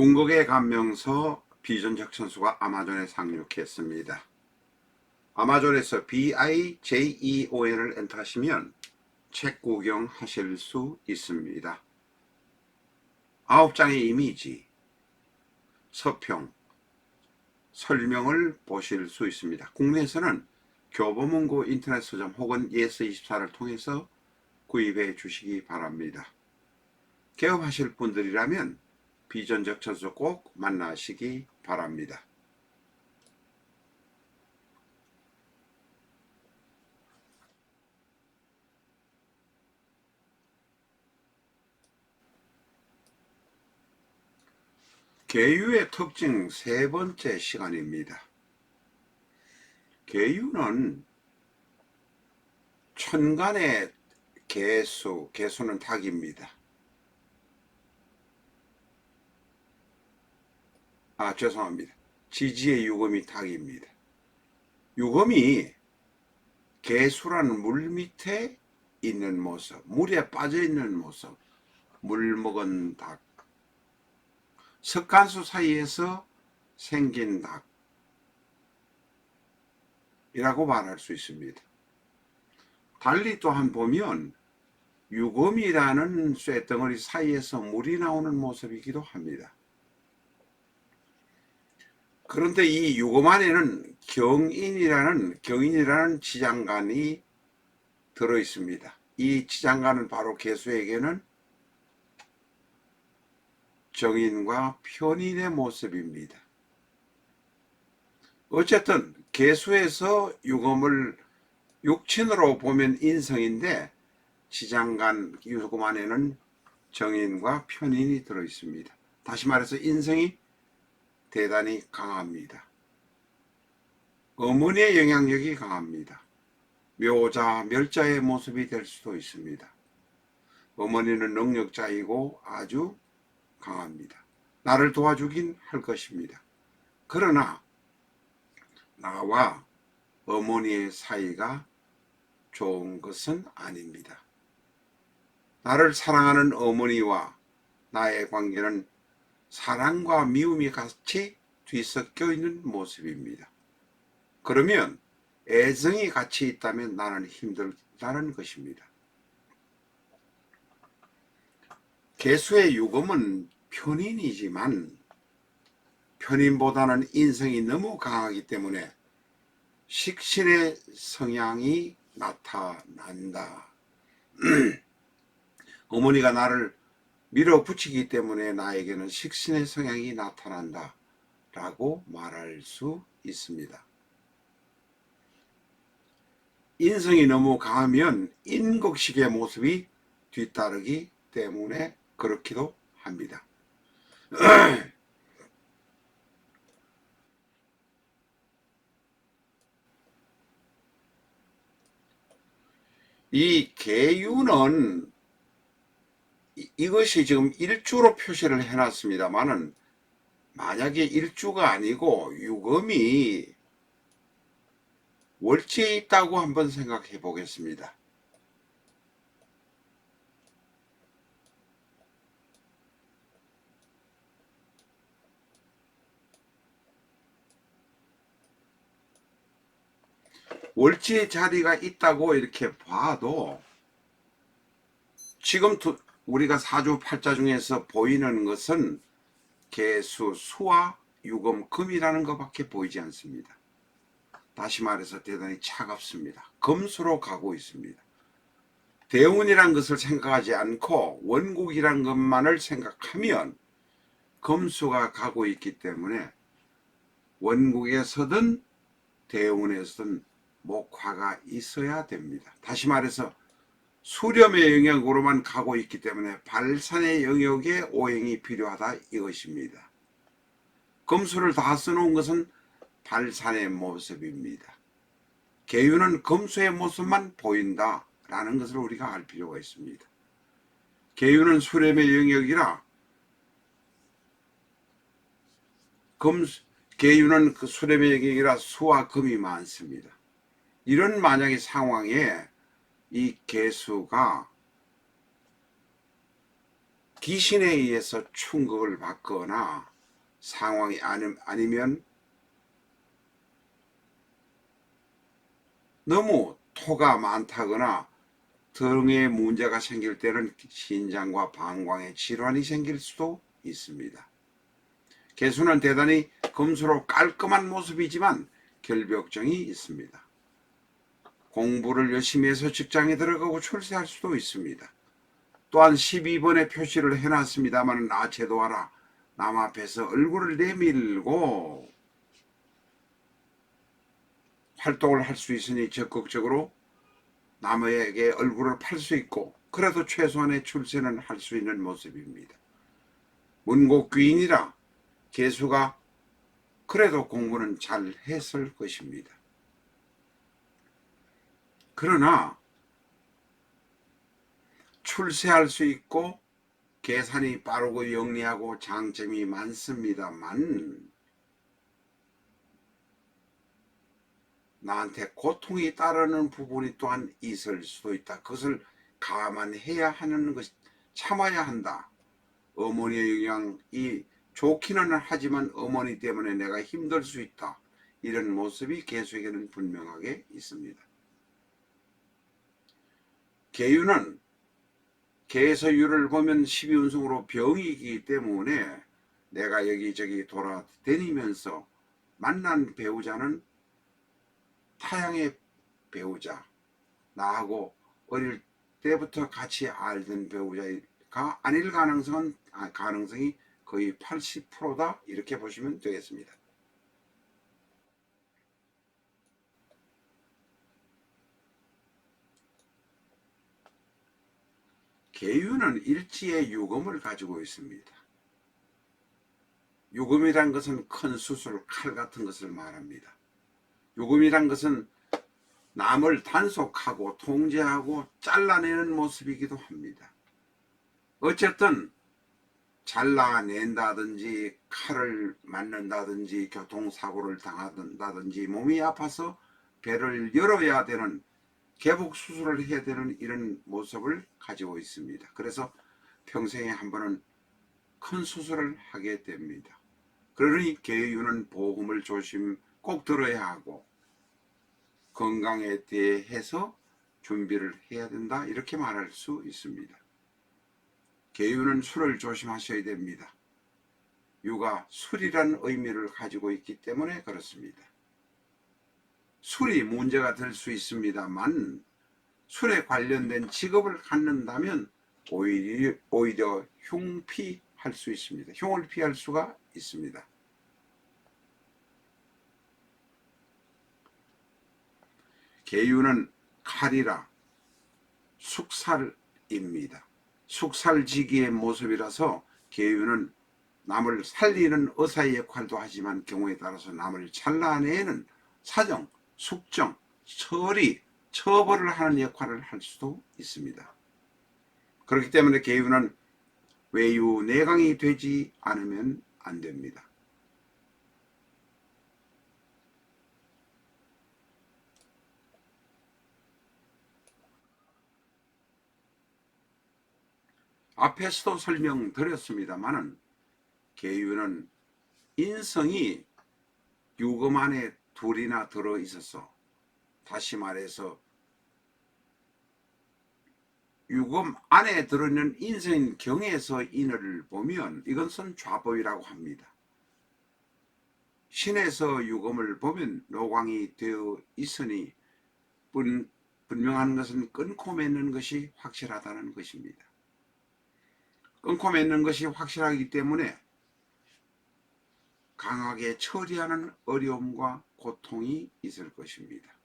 궁극의 감명서 비전적 천수가 아마존에 상륙했습니다. 아마존에서 B-I-J-E-O-N을 엔터하시면 책 구경하실 수 있습니다. 아홉 장의 이미지, 서평, 설명을 보실 수 있습니다. 국내에서는 교보문고 인터넷 서점 혹은 예스24를 통해서 구입해 주시기 바랍니다. 개업하실 분들이라면 비전적 천수 꼭 만나시기 바랍니다. 계유의 특징 세 번째 시간입니다. 계유는 천간의 개수, 개수는 닭입니다. 아, 죄송합니다. 지지의 유금이 닭입니다. 유금이 개수라는 물 밑에 있는 모습, 물에 빠져 있는 모습, 물 먹은 닭, 석간수 사이에서 생긴 닭이라고 말할 수 있습니다. 달리 또한 보면 유금이라는 쇠덩어리 사이에서 물이 나오는 모습이기도 합니다. 그런데 이 유금 안에는 경인이라는 경인이라는 지장간이 들어 있습니다. 이 지장간은 바로 개수에게는 정인과 편인의 모습입니다. 어쨌든 개수에서 유금을 육친으로 보면 인성인데 지장간 유금 안에는 정인과 편인이 들어 있습니다. 다시 말해서 인성이 대단히 강합니다. 어머니의 영향력이 강합니다. 묘자, 멸자의 모습이 될 수도 있습니다. 어머니는 능력자이고 아주 강합니다. 나를 도와주긴 할 것입니다. 그러나 나와 어머니의 사이가 좋은 것은 아닙니다. 나를 사랑하는 어머니와 나의 관계는 사랑과 미움이 같이 뒤섞여 있는 모습입니다. 그러면 애정이 같이 있다면 나는 힘들다는 것입니다. 개수의 유금은 편인이지만 편인보다는 인성이 너무 강하기 때문에 식신의 성향이 나타난다. 어머니가 나를 밀어붙이기 때문에 나에게는 식신의 성향이 나타난다. 라고 말할 수 있습니다. 인성이 너무 강하면 인극식의 모습이 뒤따르기 때문에 그렇기도 합니다. 이 개유는 이- 이것이 지금 일주로 표시를 해놨습니다만은 만약에 일주가 아니고 유금이 월지에 있다고 한번 생각해 보겠습니다. 월지의 자리가 있다고 이렇게 봐도 지금 두- 우리가 사주 팔자 중에서 보이는 것은 개수, 수와 유금, 금이라는 것밖에 보이지 않습니다. 다시 말해서 대단히 차갑습니다. 금수로 가고 있습니다. 대운이란 것을 생각하지 않고 원국이란 것만을 생각하면 금수가 가고 있기 때문에 원국에서든 대운에서든 목화가 있어야 됩니다. 다시 말해서 수렴의 영역으로만 가고 있기 때문에 발산의 영역에 오행이 필요하다 이것입니다. 금수를 다 써놓은 것은 발산의 모습입니다. 계유는 금수의 모습만 보인다 라는 것을 우리가 알 필요가 있습니다. 계유는 수렴의 영역이라 금 계유는 그 수렴의 영역이라 수와 금이 많습니다. 이런 만약의 상황에 이 개수가 귀신에 의해서 충격을 받거나 상황이 아니, 아니면 너무 토가 많다거나 등에 문제가 생길 때는 신장과 방광에 질환이 생길 수도 있습니다. 개수는 대단히 검소로 깔끔한 모습이지만 결벽증이 있습니다. 공부를 열심히 해서 직장에 들어가고 출세할 수도 있습니다. 또한 12번의 표시를 해놨습니다만 나 제도하라. 남 앞에서 얼굴을 내밀고 활동을 할 수 있으니 적극적으로 남에게 얼굴을 팔 수 있고 그래도 최소한의 출세는 할 수 있는 모습입니다. 문곡귀인이라 개수가 그래도 공부는 잘 했을 것입니다. 그러나 출세할 수 있고 계산이 빠르고 영리하고 장점이 많습니다만 나한테 고통이 따르는 부분이 또한 있을 수도 있다. 그것을 감안해야 하는 것, 참아야 한다. 어머니의 영향이 좋기는 하지만 어머니 때문에 내가 힘들 수 있다. 이런 모습이 개수에게는 분명하게 있습니다. 개유는 개서유를 보면 12운승으로 병이기 때문에 내가 여기저기 돌아다니면서 만난 배우자는 타향의 배우자, 나하고 어릴 때부터 같이 알던 배우자가 아닐 가능성은 아, 가능성이 거의 80%다 이렇게 보시면 되겠습니다. 계유는 일지의 유금을 가지고 있습니다. 유금이란 것은 큰 수술, 칼 같은 것을 말합니다. 유금이란 것은 남을 단속하고 통제하고 잘라내는 모습이기도 합니다. 어쨌든 잘라낸다든지 칼을 맞는다든지 교통사고를 당한다든지 몸이 아파서 배를 열어야 되는 개복 수술을 해야 되는 이런 모습을 가지고 있습니다. 그래서 평생에 한 번은 큰 수술을 하게 됩니다. 그러니 개유는 보험을 조심 꼭 들어야 하고 건강에 대해서 준비를 해야 된다 이렇게 말할 수 있습니다. 개유는 술을 조심하셔야 됩니다. 유가 술이란 의미를 가지고 있기 때문에 그렇습니다. 술이 문제가 될 수 있습니다만 술에 관련된 직업을 갖는다면 오히려, 오히려 흉피할 수 있습니다. 흉을 피할 수가 있습니다. 개유는 칼이라 숙살입니다. 숙살지기의 모습이라서 개유는 남을 살리는 의사의 역할도 하지만 경우에 따라서 남을 잘라내는 사정, 숙정, 처리, 처벌을 하는 역할을 할 수도 있습니다. 그렇기 때문에 개유는 외유 내강이 되지 않으면 안 됩니다. 앞에서도 설명드렸습니다만은 계유는 인성이 유금 안에 둘이나 들어 있어서 다시 말해서 유금 안에 들어있는 인성인 경에서 인을 보면 이것은 좌법이라고 합니다. 신에서 유금을 보면 노광이 되어 있으니 분, 분명한 것은 끊고 맺는 것이 확실하다는 것입니다. 끊고 맺는 것이 확실하기 때문에 강하게 처리하는 어려움과 고통이 있을 것입니다.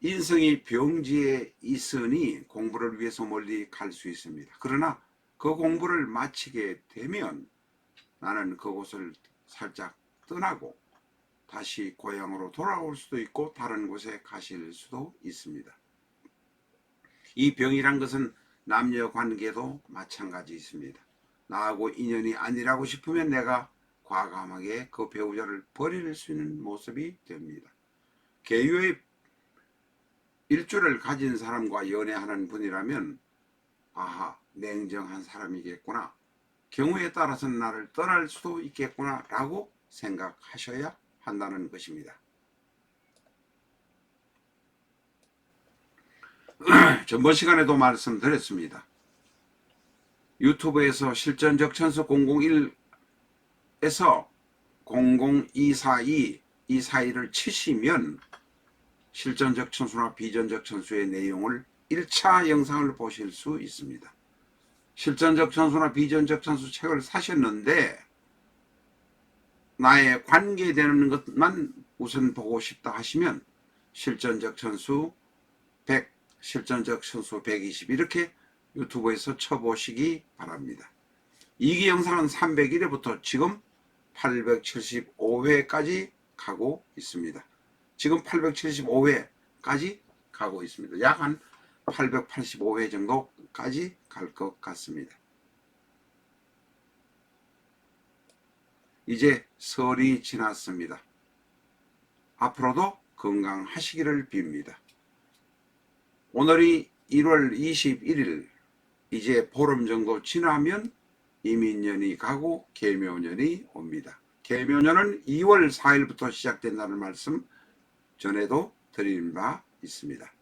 인성이 병지에 있으니 공부를 위해서 멀리 갈 수 있습니다. 그러나 그 공부를 마치게 되면 나는 그곳을 살짝 떠나고 다시 고향으로 돌아올 수도 있고 다른 곳에 가실 수도 있습니다. 이 병이란 것은 남녀 관계도 마찬가지 있습니다. 나하고 인연이 아니라고 싶으면 내가 과감하게 그 배우자를 버릴 수 있는 모습이 됩니다. 개유의 일주를 가진 사람과 연애하는 분이라면 아하 냉정한 사람이겠구나 경우에 따라서는 나를 떠날 수도 있겠구나 라고 생각하셔야 한다는 것입니다. 전번 시간에도 말씀드렸습니다. 유튜브에서 실전적 천수 001에서 00242이 사이를 치시면 실전적 천수나 비전적 천수의 내용을 1차 영상을 보실 수 있습니다. 실전적 천수나 비전적 천수 책을 사셨는데 나의 관계되는 것만 우선 보고 싶다 하시면 실전적 천수 100, 실전적 천수 120 이렇게 유튜브에서 쳐보시기 바랍니다. 이기 영상은 301회부터 지금 875회까지 가고 있습니다. 지금 875회까지 가고 있습니다. 약 한 885회 정도까지 갈 것 같습니다. 이제 설이 지났습니다. 앞으로도 건강하시기를 빕니다. 오늘이 1월 21일 이제 보름 정도 지나면 이민년이 가고 계묘년이 옵니다. 계묘년은 2월 4일부터 시작된다는 말씀 전에도 드린 바 있습니다.